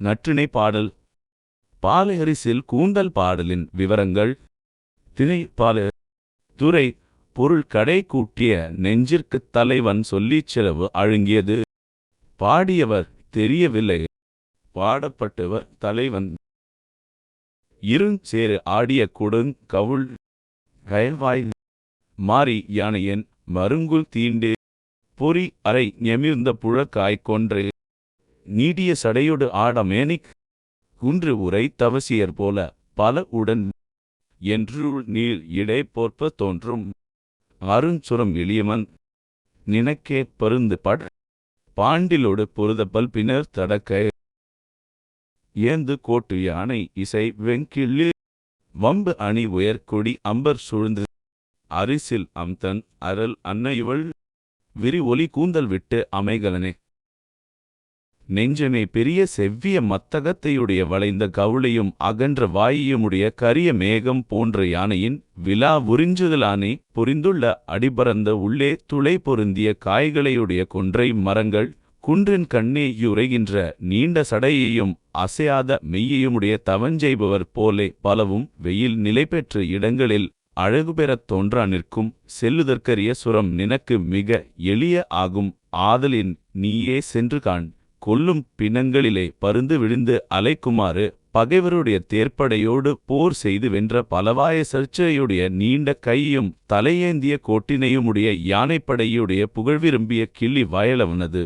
நற்றிணை பாடல். பாலையரிசில் கூந்தல் பாடலின் விவரங்கள். திணை பால துறை பொருள் கடை கூட்டிய நெஞ்சிற்குத் தலைவன் சொல்லிச் செலவு அழுங்கியது. பாடியவர் தெரியவில்லை. பாடப்பட்டவர் தலைவன். இருங் சேறு ஆடிய கொடுங் கவுள். கயல்வாய் மாறி யானையன் மருங்குல் தீண்டு. பொறி அறை நெமிர்ந்த புழக்காய் கொன்று. நீடிய சடையொடு ஆடமேனிக் குன்று உரை தவசியர் போல பல உடன் என்றுள் நீள் இடை போற்ப தோன்றும். அருஞ்சுரம் எளியமன் நினக்கே பருந்து பட் பாண்டிலோடு பொருதப்பல் பின்னர் தடக்க ஏந்து கோட்டு யானை இசை வெங்கிள்ளு வம்பு அணி உயர்கொடி அம்பர் சூழ்ந்து அரிசில் அம்தன் அரல் அன்னையுவள் விரி ஒலி கூந்தல் விட்டு அமைகலனே. நெஞ்சமே பெரிய செவ்விய மத்தகத்தையுடைய வளைந்த கவுளையும் அகன்ற வாயையுமுடைய கரிய மேகம் போன்ற யானையின் விலா உறிஞ்சுதலானே புரிந்துள்ள அடிபரந்த உள்ளே துளை பொருந்திய காய்களையுடைய கொன்றை மரங்கள் குன்றின் கண்ணே யுரைகின்ற நீண்ட சடையையும் அசையாத மெய்யையுமுடைய தவஞ்செய்பவர் போலே பலவும் வெயில் நிலை பெற்ற இடங்களில் அழகு பெறத் தோன்றா நிற்கும் செல்லுதற்கரிய சுரம் நினக்கு மிக எளிய ஆகும். ஆதலின் நீயே சென்று காண். கொல்லும் பிணங்களிலே பருந்து விழுந்து அலைக்குமாறு பகைவருடைய தேர்ப்படையோடு போர் செய்து வென்ற பலவாய சர்ச்சையுடைய நீண்ட கையும் தலையேந்திய கோட்டினையுமுடைய யானைப்படையுடைய புகழ் விரும்பிய கிள்ளி வயலவனது.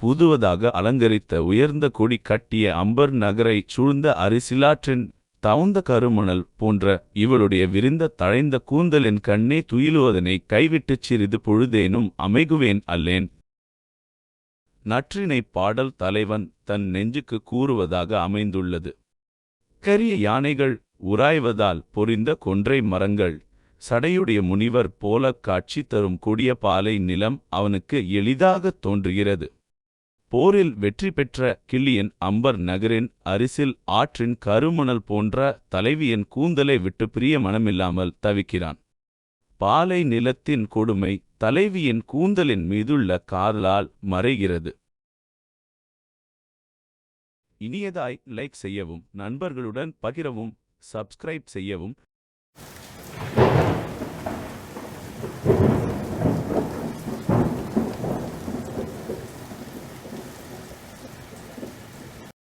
புதுவதாக அலங்கரித்த உயர்ந்த கொடி கட்டிய அம்பர் நகரைச் சூழ்ந்த அரிசிலாற்றின் தவுந்த கருமணல் போன்ற இவளுடைய விரிந்த தழைந்த கூந்தலின் கண்ணே துயிலுவதனை கைவிட்டுச் சிறிது பொழுதேனும் அமைகுவேன் அல்லேன். நற்றினைப் பாடல் தலைவன் தன் நெஞ்சுக்கு கூறுவதாக அமைந்துள்ளது. கரிய யானைகள் உராய்வதால் பொரிந்த கொன்றை மரங்கள் சடையுடைய முனிவர் போலக் காட்சி தரும் கொடிய பாலை நிலம் அவனுக்கு எளிதாகத் தோன்றுகிறது. போரில் வெற்றி பெற்ற கிள்ளியன் அம்பர் நகரின் அரிசில் ஆற்றின் கருமணல் போன்ற தலைவியின் கூந்தலை விட்டு பிரிய மனமில்லாமல் தவிக்கிறான். பாலை நிலத்தின் கொடுமை தலைவியின் கூந்தலின் மீதுள்ள காதலால் மறைகிறது. இனியதாய் லைக் செய்யவும் நண்பர்களுடன் பகிரவும் சப்ஸ்கிரைப் செய்யவும்.